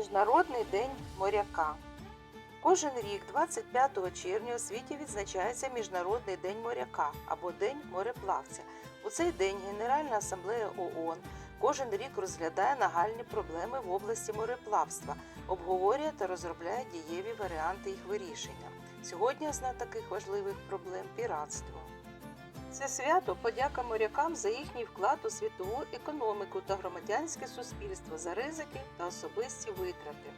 Міжнародний день моряка. Кожен рік, 25 червня, у світі відзначається Міжнародний день моряка або День мореплавця. У цей день Генеральна асамблея ООН кожен рік розглядає нагальні проблеми в області мореплавства, обговорює та розробляє дієві варіанти їх вирішення. Сьогодні одна таких важливих проблем піратство. Це свято подяка морякам за їхній вклад у світову економіку та громадянське суспільство за ризики та особисті витрати.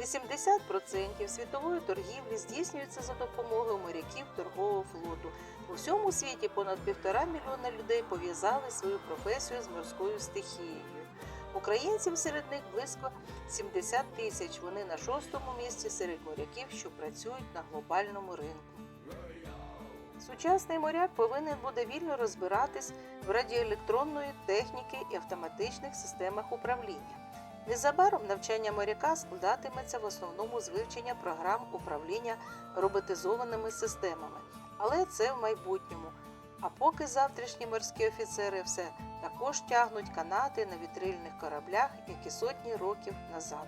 80% світової торгівлі здійснюється за допомогою моряків торгового флоту. У всьому світі понад півтора мільйона людей пов'язали свою професію з морською стихією. Українців серед них близько 70 тисяч. Вони на шостому місці серед моряків, що працюють на глобальному ринку. Сучасний моряк повинен буде вільно розбиратись в радіоелектронної техніки і автоматичних системах управління. Незабаром навчання моряка складатиметься в основному з вивчення програм управління роботизованими системами, але це в майбутньому. А поки завтрашні морські офіцери все також тягнуть канати на вітрильних кораблях, як і сотні років назад.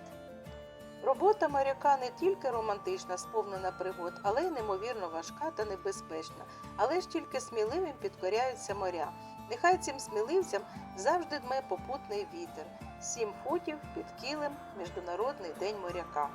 Робота моряка не тільки романтична, сповнена пригод, але й неймовірно важка та небезпечна. Але ж тільки сміливим підкоряються моря. Нехай цим сміливцям завжди дме попутний вітер. Сім футів під кілем Міжнародний день моряка.